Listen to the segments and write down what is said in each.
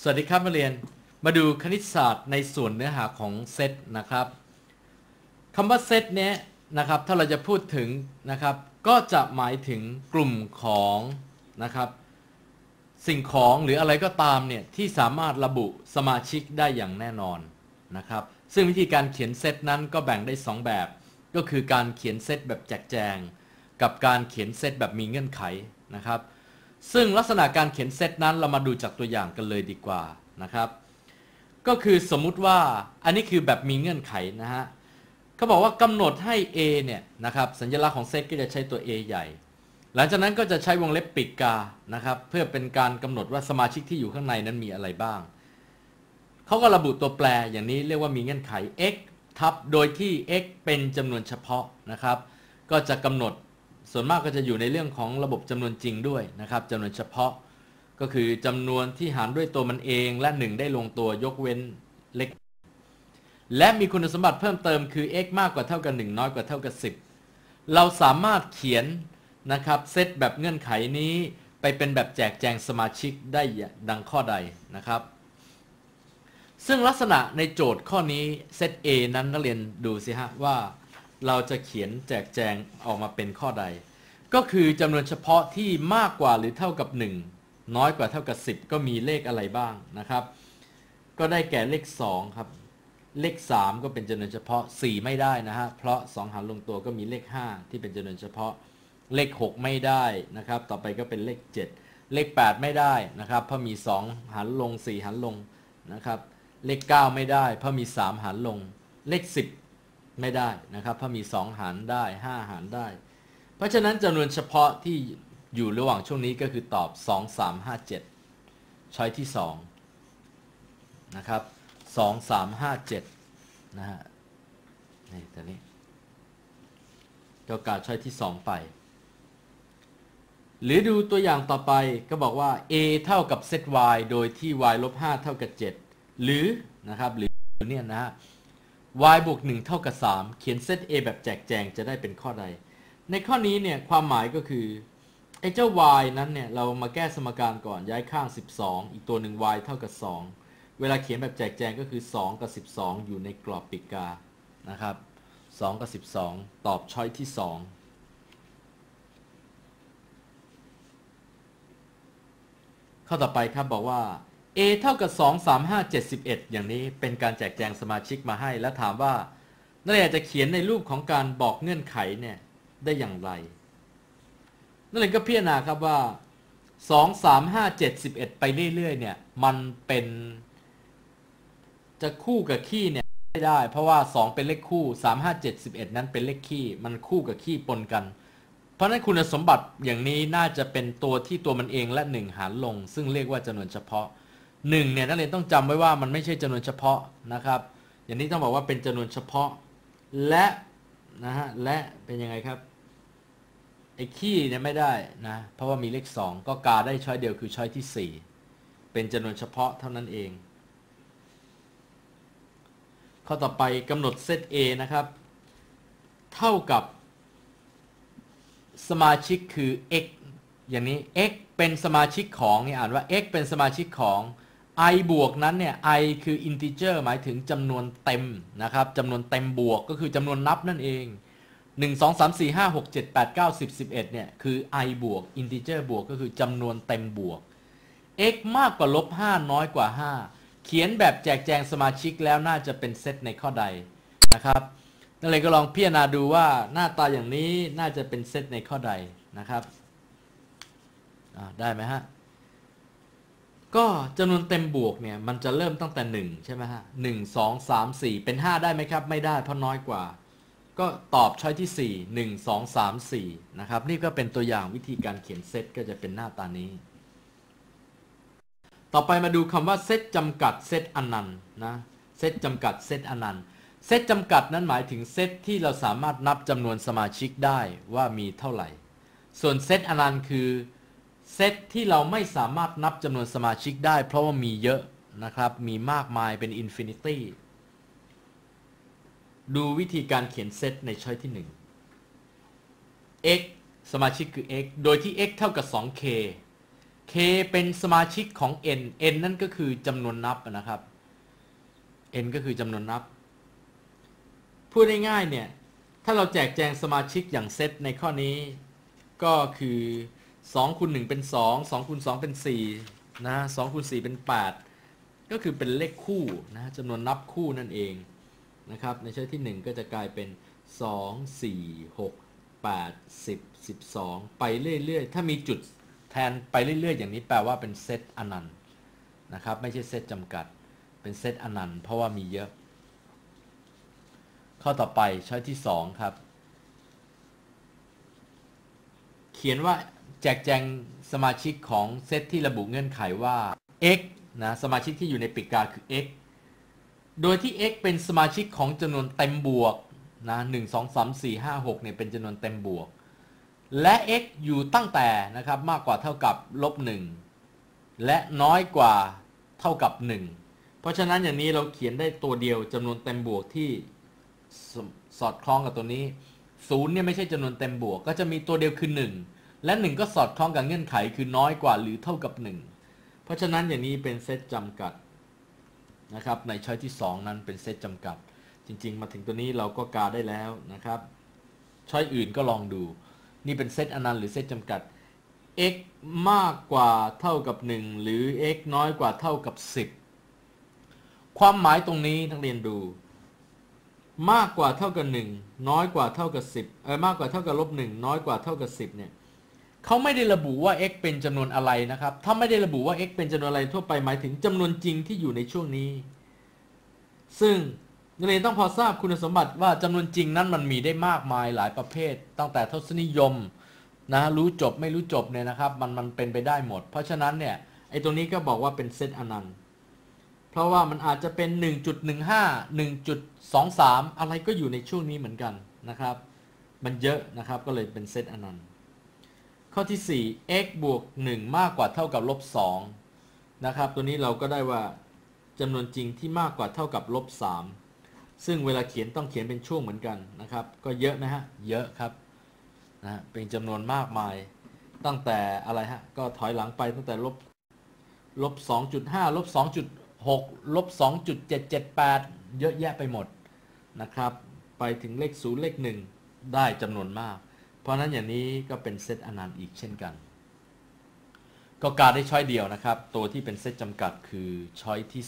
สวัสดีครับมาเรียน มาดูคณิตศาสตร์ในส่วนเนื้อหาของเซตนะครับคำว่าเซตเนี้ยนะครับ ถ้าเราจะพูดถึงนะครับ ก็จะหมายถึงกลุ่มของนะครับ สิ่งของหรืออะไรก็ตามเนี่ยที่สามารถระบุสมาชิกได้อย่างแน่นอนนะครับ ซึ่งวิธีการเขียนเซตนั้นก็แบ่งได้ 2 แบบ ก็คือการเขียนเซตแบบแจกแจง กับการเขียนเซตแบบมีเงื่อนไขนะครับ ซึ่งลักษณะการเขียนเซตนั้นเรามาดูจากตัวอย่างกันเลยดีกว่านะครับ ก็คือสมมุติว่าอันนี้คือแบบมีเงื่อนไขนะฮะเขาบอกว่ากำหนดให้ A เนี่ยนะครับสัญลักษณ์ของเซตก็จะใช้ตัว A ใหญ่ หลังจากนั้นก็จะใช้วงเล็บปิดกานะครับเพื่อเป็นการกำหนดว่าสมาชิกที่อยู่ข้างในนั้นมีอะไรบ้างเขาก็ระบุตัวแปรอย่างนี้เรียกว่ามีเงื่อนไข x ทับโดยที่ x เป็นจำนวนเฉพาะนะครับ ก็จะกำหนด ส่วนมากก็จะอยู่ในเรื่องของระบบจำนวนจริงด้วยนะครับจำนวนเฉพาะ ก็คือจำนวนที่หารด้วยตัวมันเองและ 1 ได้ลงตัวยกเว้นเล็ก และมีคุณสมบัติเพิ่มเติมคือ x มากกว่าเท่ากับ 1 น้อยกว่าเท่ากับ 10 เราสามารถเขียนนะครับเซตแบบเงื่อนไขนี้ไปเป็นแบบแจกแจงสมาชิกได้ดังข้อใดนะครับ ซึ่งลักษณะในโจทย์ข้อนี้เซต A นั้นนักเรียนดูสิฮะว่า เราจะเขียนแจกแจงออกมาเป็นข้อใด ก็คือจำนวนเฉพาะที่มากกว่าหรือเท่ากับ 1 น้อยกว่าเท่ากับ 10 ก็มีเลขอะไรบ้างนะครับ ก็ได้แก่เลข2ครับ เลข 3 ก็เป็นจำนวนเฉพาะ 4 ไม่ได้นะฮะ เพราะ 2 หารลงตัวก็มีเลข 5 ที่เป็นจำนวนเฉพาะ เลข 6 ไม่ได้นะครับ ต่อไปก็เป็นเลข 7 เลข 8 ไม่ได้นะครับ เพราะมี 2 หารลง 4 หารลงนะครับ เลข 9 ไม่ได้ เพราะมี 3 หารลง เลข 10 ไม่ได้นะครับเพราะมี 2 หารได้ 5 หารได้ เพราะฉะนั้นจำนวนเฉพาะที่อยู่ระหว่างช่วงนี้ก็คือตอบ 2 3 5 7 ช้อยที่2นะครับ 2 3 5 7 นะฮะนี่ตัวนี้ก็การช้อยที่ 2 ไป หรือดูตัวอย่างต่อไปก็บอกว่า a เท่ากับเซต y โดยที่ y ลบ5เท่ากับ 7 หรือนะครับหรือเนี่ยนะฮะ y บวก1เท่ากับ 3 เขียนเซต a แบบแจกแจงจะได้เป็นข้อใด ในข้อนี้เนี่ยความหมายก็คือไอ้เจ้า y นั้นเนี่ยเรามาแก้สมการก่อนย้ายข้าง 12 อีกตัวหนึ่ง y เท่ากับ 2 เวลาเขียนแบบแจกแจงก็คือ 2 กับ 12 อยู่ในกรอบปิดกานะครับ2กับ 12 ตอบช้อยที่ 2ข้อต่อไปครับบอกว่า a เท่ากับ 2 3 5 71 อย่างนี้เป็นการแจกแจงสมาชิกมาให้ แล้วถามว่านักเรียนจะเขียนในรูปของการบอกเงื่อนไขเนี่ยได้อย่างไรนักเรียนก็พิจารณาครับว่า 2 3 5 71 ไปเรื่อยๆเนี่ยมันเป็น จะคู่กับขี้เนี่ยไม่ได้ เพราะว่า 2 เป็นเลขคู่ 3 5 71นั้นเป็นเลขขี้ มันคู่กับขี้ปนกัน เพราะนั้นคุณสมบัติอย่างนี้น่าจะเป็นตัวที่ตัวมันเองและ 1 หารลง ซึ่งเรียกว่าจำนวนเฉพาะ 1เนี่ยนักเรียนต้องจำไว้ว่ามันไม่ใช่จำนวนเฉพาะนะครับ อย่างนี้ต้องบอกว่าเป็นจำนวนเฉพาะ และนะฮะและเป็นยังไงครับไอ้ขี้เนี่ยไม่ได้นะเพราะว่ามีเลข 2 ก็กาได้ช้อยเดียวคือช้อยที่ 4 เป็นจำนวนเฉพาะเท่านั้นเอง ข้อต่อไปกำหนดเซต A นะครับ เท่ากับ สมาชิกคือ x อย่างนี้ x เป็นสมาชิกของเนี่ยอ่านว่า x เป็นสมาชิกของ i บวกนั้นเนี่ย i คือ integer หมายถึงจำนวนเต็มนะครับจำนวนเต็มบวกก็คือจำนวนนับนั่นเอง 1 2 3 4 5 6 7 8 9 10 11เนี่ยคือ i บวก integer บวกก็คือจำนวนเต็มบวก x มากกว่าลบ5น้อยกว่า 5 เขียนแบบแจกแจงสมาชิกแล้วน่าจะเป็นเซตในข้อใดนะครับนั่นเลยก็ลองพิจารณาดูว่าหน้าตาอย่างนี้น่าจะเป็นเซตในข้อใดนะครับได้ไหมฮะ ก็จำนวนเต็มบวกเนี่ยมันจะเริ่มตั้งแต่ 1 ใช่ไหมฮะหนึ่งสองสามสี่เป็น 5 ได้ไหมครับ ไม่ได้เพราะน้อยกว่า ก็ตอบช้อยที่ 4 1 2 3 4 นะครับ นี่ก็เป็นตัวอย่างวิธีการเขียนเซตก็จะเป็นหน้าตานี้ ต่อไปมาดูคำว่าเซตจำกัดเซตอนันต์นะเซตจำกัดเซตอนันต์เซตจำกัดนั้นหมายถึงเซตที่เราสามารถนับจำนวนสมาชิกได้ว่ามีเท่าไหร่ ส่วนเซตอนันต์คือ เซตที่เราไม่สามารถนับจำนวนสมาชิกได้ เพราะว่ามีเยอะนะครับ มีมากมายเป็นอินฟินิตี้ ดูวิธีการเขียนเซตในช้อยที่ 1 x สมาชิกคือ x โดยที่ x เท่ากับ 2k k เป็นสมาชิกของ n n นั่นก็คือจำนวนนับนะครับ n ก็คือจำนวนนับ พูดง่ายๆเนี่ย ถ้าเราแจกแจงสมาชิกอย่างเซตในข้อนี้ ก็คือ 2คูณ1เป็น 2 2คูณ2เป็น4นะ2คูณ4เป็น 8 ก็คือเป็นเลขคู่นะจำนวนนับคู่นั่นเองนะครับในช้อยที่ 1 ก็จะกลายเป็น 2 4 6 8 10 12 ไปเรื่อยๆ ถ้ามีจุดแทนไปเรื่อยๆ อย่างนี้แปลว่าเป็นเซตอนันต์นะครับไม่ใช่เซตจำกัด เป็นเซตอนันต์เพราะว่ามีเยอะ ข้อต่อไปช้อยที่ 2 ครับ เขียนว่า แจกแจงสมาชิกของเซตที่ระบุเงื่อนไขว่า x นะสมาชิกที่อยู่ในปีกกาคือ x โดยที่ x เป็นสมาชิกของจำนวนเต็มบวกนะ1 2 3 4 5 6เนี่ยเป็นจำนวนเต็มบวก และ x อยู่ตั้งแต่นะครับมากกว่าเท่ากับลบ1และน้อยกว่าเท่ากับ 1 เพราะฉะนั้นอย่างนี้เราเขียนได้ตัวเดียวจำนวนเต็มบวกที่สสอดคล้องกับตัวนี้0เนี่ยไม่ใช่จำนวนเต็มบวก ก็จะมีตัวเดียวคือ 1 และ 1 ก็สอดคล้องกับเงื่อนไขคือน้อยกว่าหรือเท่ากับ 1 เพราะฉะนั้นอย่างนี้เป็นเซตจำกัดนะครับในช้อยที่ 2 นั้นเป็นเซตจำกัด จริง ๆ มาถึงตัวนี้เราก็กาได้แล้วนะครับช้อยอื่นก็ลองดู นี่เป็นเซตอนันต์หรือเซตจำกัด x มากกว่าเท่ากับ 1 หรือ x น้อยกว่าเท่ากับ 10 ความหมายตรงนี้ทั้งเรียนดู มากกว่าเท่ากับ 1 น้อยกว่าเท่ากับ 10เออมากกว่าเท่ากับลบ1น้อยกว่าเท่ากับ 10เนี่ย เขาไม่ได้ระบุว่า x เป็นจำนวนอะไรนะครับ ถ้าไม่ได้ระบุว่า x เป็นจำนวนอะไรทั่วไปหมายถึงจำนวนจริงที่อยู่ในช่วงนี้ ซึ่งนักเรียนต้องพอทราบคุณสมบัติว่าจำนวนจริงนั้นมันมีได้มากมายหลายประเภท ตั้งแต่ทศนิยมนะรู้จบไม่รู้จบเนี่ยนะครับ มันมันเป็นไปได้หมด เพราะฉะนั้นเนี่ยไอ้ตรงนี้ก็บอกว่าเป็นเซตอนันต์เพราะว่ามันอาจจะเป็น 1.15 1.23 อะไรก็อยู่ในช่วงนี้เหมือนกันนะครับ มันเยอะนะครับก็เลยเป็นเซตอนันต์ ข้อที่ 4 x บวก 1 มากกว่าเท่ากับลบ2นะครับ ตัวนี้เราก็ได้ว่าจำนวนจริงที่มากกว่าเท่ากับลบ3ซึ่งเวลาเขียนต้องเขียนเป็นช่วงเหมือนกันนะครับ ก็เยอะนะฮะ เยอะครับนะเป็นจำนวนมากมาย ตั้งแต่อะไรฮะ ก็ถอยหลังไปตั้งแต่ลบลบ2.5ลบ2.6ลบ2.778 เยอะแยะไปหมดนะครับ ไปถึงเลข 0 เลข 1 ได้จำนวนมาก เพราะนั้นอย่างนี้ก็เป็นเซตอนันต์อีกเช่นกัน ก็การได้ช้อยเดียวนะครับ ตัวที่เป็นเซตจำกัดคือช้อยที่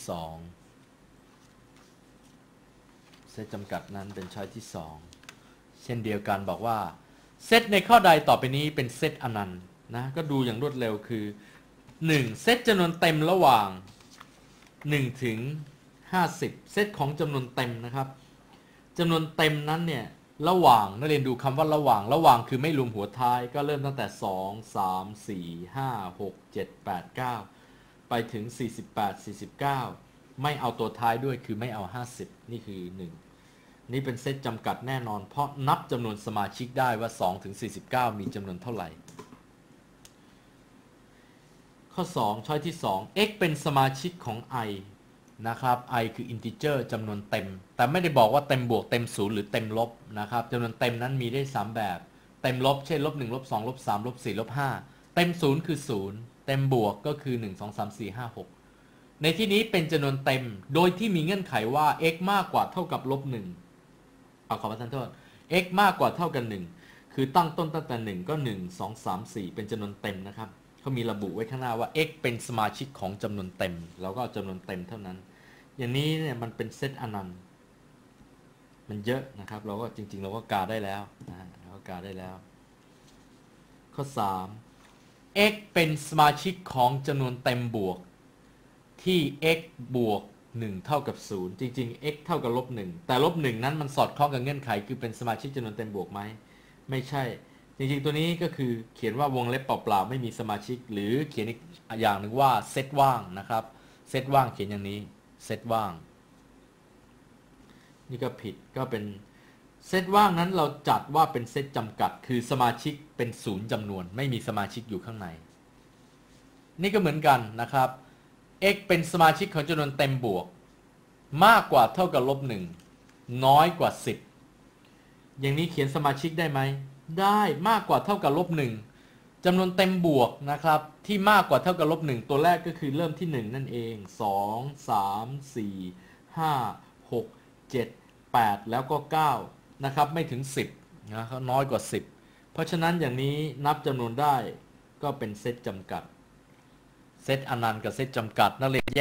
2 เซตจำกัดนั้นเป็นช้อยที่ 2 เช่นเดียวกันบอกว่าเซตในข้อใดต่อไปนี้เป็นเซตอนันต์นะก็ดูอย่างรวดเร็วคือ 1. เซตจำนวนเต็มระหว่าง 1 ถึง 50 เซตของจำนวนเต็มนะครับจำนวนเต็มนั้นเนี่ย ระหว่างนักเรียนดูคำว่าระหว่าง ระหว่างคือไม่รวมหัวท้ายก็เริ่มตั้งแต่ 2 3 4 5 6 7 8 9 ไปถึง 48 49 ไม่เอาตัวท้ายด้วยคือไม่เอา 50 นี่คือ 1 นี่เป็นเซตจำกัดแน่นอน เพราะนับจำนวนสมาชิกได้ว่า 2 ถึง 49 มีจำนวนเท่าไหร่ ข้อ 2 ช้อยที่ 2 x เป็นสมาชิกของ i นะครับ i คือ integer จำนวนเต็ม แต่ไม่ได้บอกว่าเต็มบวกเต็มศูนย์หรือเต็มลบนะครับจำนวนเต็มนั้นมีได้ 3 แบบ เต็มลบเช่นลบ1ลบ2ลบ3ลบ4ลบ5เต็มศูนย์คือ0เต็มบวกก็คือ 1 2 3 4 5 6 ในที่นี้เป็นจำนวนเต็ม โดยที่มีเงื่อนไขว่า x มากกว่าเท่ากับลบ1เอาขอประทานโทษ x มากกว่าเท่ากัน 1 คือตั้งต้นตั้งแต่ 1 ก็ 1 2 3 4 เป็นจำนวนเต็มนะครับ เขามีระบุไว้ข้างหน้าว่า x เป็นสมาชิกของจำนวนเต็ม เราก็เอาจำนวนเต็มเท่านั้น อย่างนี้เนี่ยมันเป็นเซตอนันต์มันเยอะนะครับ เราก็จริง ๆ เราก็กาได้แล้วนะเราก็กาได้แล้ว ข้อ 3 x เป็นสมาชิกของจำนวนเต็มบวก ที่ x บวก 1 เท่ากับ 0 จริง ๆ x เท่ากับลบ1แต่ลบ1นั้นมันสอดคล้องกับเงื่อนไข คือเป็นสมาชิกจำนวนเต็มบวกไหมไม่ใช่ จริงๆ ตัวนี้ก็คือเขียนว่าวงเล็บเปล่าๆ ไม่มีสมาชิก หรือเขียนอีกอย่างหนึ่งว่าเซตว่างนะครับ เซตว่างเขียนอย่างนี้เซตว่าง นี่ก็ผิดก็เป็นเซตว่างนั้นเราจัดว่าเป็นเซตจำกัด คือสมาชิกเป็นศูนย์จำนวน ไม่มีสมาชิกอยู่ข้างใน นี่ก็เหมือนกันนะครับ x เป็นสมาชิกของจำนวนเต็มบวก มากกว่าเท่ากับลบหนึ่งน้อยกว่า 10 อย่างนี้เขียนสมาชิกได้ไหม ได้มากกว่าเท่ากับลบหนึ่งจำนวนเต็มบวกนะครับที่มากกว่าเท่ากับลบหนึ่งตัวแรกก็คือเริ่มที่ 1 นั่นเอง 2 3 4 5 6 7 8 แล้วก็9นะครับไม่ถึง 10นะน้อยกว่า 10 เพราะฉะนั้นอย่างนี้นับจำนวนได้ก็เป็นเซตจำกัด เซตอนันต์กับเซตจำกัดนักเรียนแยก